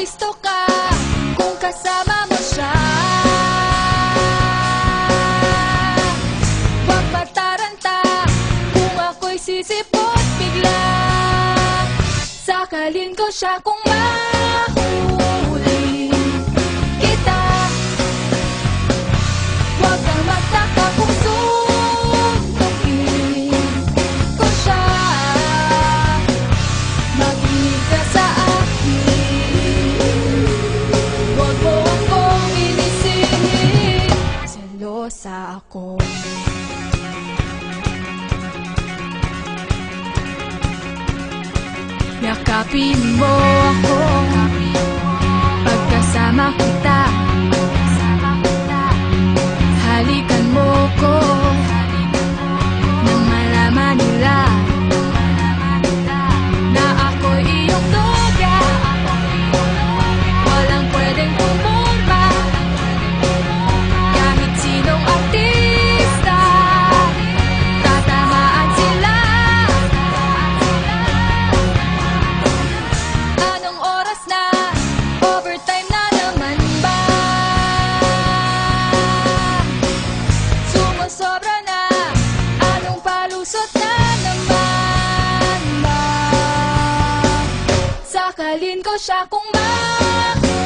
listo ka kung kasama mo siya. Huwag magtaranta kung ako'y sisipot bigla. Sakalin ko siya kung mahal. Ako. Yakapin mo ako Sakalin ko siya kung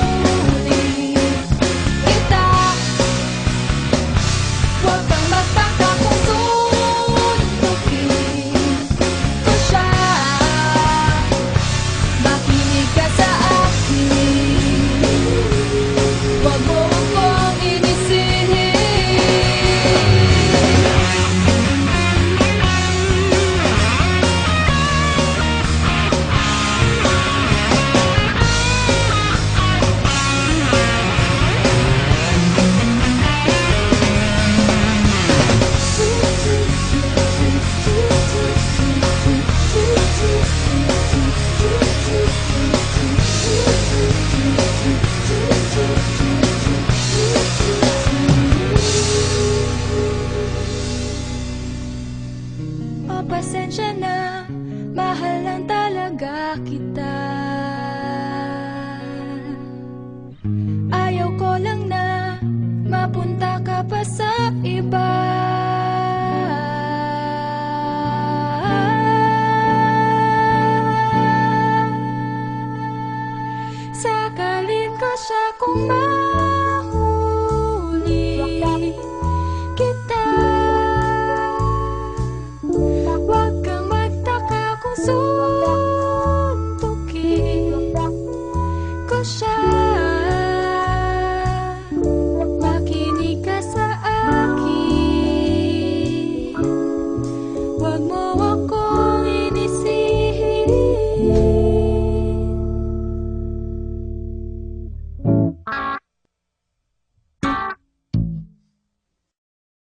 Magpasensya na, mahal lang talaga kita. Ayaw ko lang na, mapunta ka pa sa iba. Sakalin ko siya kung mahal sunshine.